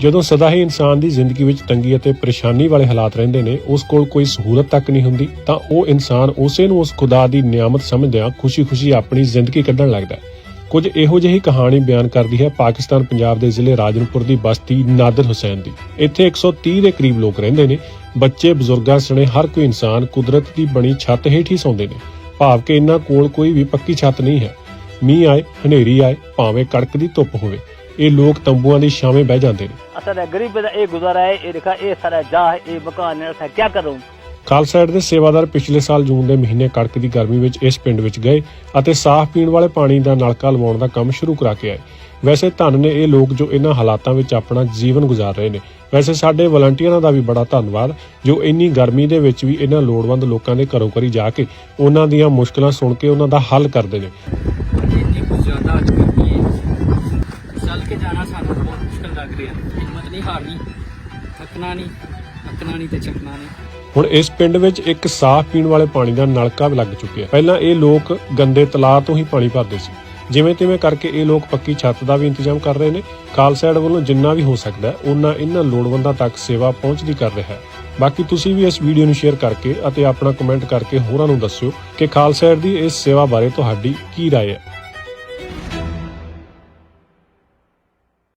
ਜਦੋਂ ਸਦਾ ਹੀ ਇਨਸਾਨ ਦੀ ਜ਼ਿੰਦਗੀ ਵਿੱਚ ਤੰਗੀ ਅਤੇ ਪਰੇਸ਼ਾਨੀ ਵਾਲੇ ਹਾਲਾਤ ਰਹਿੰਦੇ ਨੇ, ਉਸ ਕੋਲ ਕੋਈ ਸਹੂਲਤ ਤੱਕ ਨਹੀਂ ਹੁੰਦੀ, ਤਾਂ ਉਹ ਇਨਸਾਨ ਉਸੇ ਨੂੰ ਉਸ ਖੁਦਾ ਦੀ ਨਿਆਮਤ ਸਮਝਦਿਆਂ ਖੁਸ਼ੀ-ਖੁਸ਼ੀ ਆਪਣੀ ਜ਼ਿੰਦਗੀ ਕੱਢਣ ਲੱਗਦਾ ਹੈ। ਕੁਝ ਇਹੋ ਜਿਹੀ ਕਹਾਣੀ ਬਿਆਨ ਕਰਦੀ ਹੈ ਪਾਕਿਸਤਾਨ ਪੰਜਾਬ ਦੇ ਜ਼ਿਲ੍ਹੇ ਰਾਜਨਪੁਰ ਦੀ ਬਸਤੀ ਨਾਦਰ ਹੁਸੈਨ ਦੀ। ਇੱਥੇ 130 ਦੇ ਕਰੀਬ ਲੋਕ ਰਹਿੰਦੇ ਨੇ, ਬੱਚੇ, ਬਜ਼ੁਰਗਾਂ ਸਣੇ ਹਰ ਕੋਈ ਇਨਸਾਨ ਕੁਦਰਤ ਦੀ ਬਣੀ ਛੱਤ ਹੇਠ ਹੀ ਸੌਂਦੇ ਨੇ, ਭਾਵ ਕਿ ਇਹਨਾਂ ਕੋਲ ਕੋਈ ਵੀ ਪੱਕੀ ਛੱਤ ਨਹੀਂ ਹੈ। ਮੀਂਹ ਆਏ, ਹਨੇਰੀ ਆਏ, ਭਾਵੇਂ ਕੜਕਦੀ ਧੁੱਪ ਹੋਵੇ। ਇਹ ਲੋਕ ਤੰਬੂਆਂ ਦੀ ਛਾਵੇਂ ਬਹਿ ਜਾਂਦੇ ਨੇ असल गरीब का ये गुजारा है ये देखा ये सारा जा है ये मकान है ऐसा क्या करूं ਖਾਲਸਾ ਏਡ ਦੇ ਸੇਵਾਦਾਰ ਪਿਛਲੇ ਸਾਲ ਜੂਨ ਦੇ ਮਹੀਨੇ ਕੜਕਦੀ ਗਰਮੀ ਵਿੱਚ ਇਸ ਪਿੰਡ ਵਿੱਚ ਗਏ ਅਤੇ ਸਾਫ਼ ਪੀਣ ਵਾਲੇ ਪਾਣੀ ਦਾ ਨਲਕਾ ਲਵਾਉਣ ਦਾ ਕੰਮ ਸ਼ੁਰੂ ਕਰਾ ਕੇ ਆਏ ਵੈਸੇ ਧੰਨ ਨੇ ਇਹ ਲੋਕ ਜੋ ਇਹਨਾਂ ਹਾਲਾਤਾਂ ਵਿੱਚ ਆਪਣਾ ਜੀਵਨ ਗੁਜ਼ਾਰ ਰਹੇ ਨੇ ਵੈਸੇ ਸਾਡੇ ਵਲੰਟੀਅਰਾਂ ਦਾ ਵੀ ਬੜਾ ਧੰਨਵਾਦ ਜੋ ਇੰਨੀ ਗਰਮੀ ਦੇ ਵਿੱਚ ਵੀ ਇਹਨਾਂ ਲੋੜਵੰਦ ਲੋਕਾਂ ਦੇ ਘਰੋਂ ਘਰੀ ਜਾ ਕੇ ਉਹਨਾਂ ਦੀਆਂ ਮੁਸ਼ਕਲਾਂ ਸੁਣ ਕੇ ਉਹਨਾਂ ਦਾ ਹੱਲ ਕਰਦੇ ਨੇ ਇੰਨੀ ਕੁ ਜ਼ਿਆਦਾ ਅੱਜ ਗਰਮੀ ਹੈ ਚੱਲ ਕੇ ਜਾਣਾ ਸਾਨੂੰ ਬਹੁਤ ਮੁਸ਼ਕਲ ਲੱਗ ਰਿਹਾ ਹਿੰਮਤ ਨਹੀਂ ਹਾਰਨੀ ਥੱਕਣਾ ਨਹੀਂ ਥੱਕਣਾ ਨਹੀਂ ਤੇ ਚੱਕਣਾ ਨਹੀਂ ਹੁਣ ਇਸ ਪਿੰਡ ਵਿੱਚ ਇੱਕ ਸਾਫ਼ ਪੀਣ ਵਾਲੇ ਪਾਣੀ ਦਾ ਨਲਕਾ ਵੀ ਲੱਗ ਚੁੱਕਿਆ ਪਹਿਲਾਂ ਇਹ ਲੋਕ ਗੰਦੇ ਤਲਾਅ ਤੋਂ ਹੀ ਪਾਣੀ ਭਰਦੇ ਸੀ ਜਿਵੇਂ ਤਿਵੇਂ ਕਰਕੇ ਇਹ ਲੋਕ ਪੱਕੀ ਛੱਤ ਦਾ ਵੀ ਇੰਤਜ਼ਾਮ ਕਰ ਰਹੇ ਨੇ ਖਾਲਸਾ ਏਡ ਵੱਲੋਂ ਜਿੰਨਾ ਵੀ ਹੋ ਸਕਦਾ ਹੈ ਉਹਨਾਂ ਇਹਨਾਂ ਲੋੜਵੰਦਾਂ ਤੱਕ ਸੇਵਾ ਪਹੁੰਚਦੀ ਕਰ ਰਿਹਾ ਹੈ ਬਾਕੀ ਤੁਸੀਂ ਵੀ ਇਸ ਵੀਡੀਓ ਨੂੰ ਸ਼ੇਅਰ ਕਰਕੇ ਅਤੇ ਆਪਣਾ ਕਮੈਂਟ ਕਰਕੇ ਹੋਰਾਂ ਨੂੰ ਦੱਸਿਓ ਕਿ ਖਾਲਸਾ ਏਡ ਦੀ ਇਸ ਸੇਵਾ ਬਾਰੇ ਤੁਹਾਡੀ ਕੀ رائے ਹੈ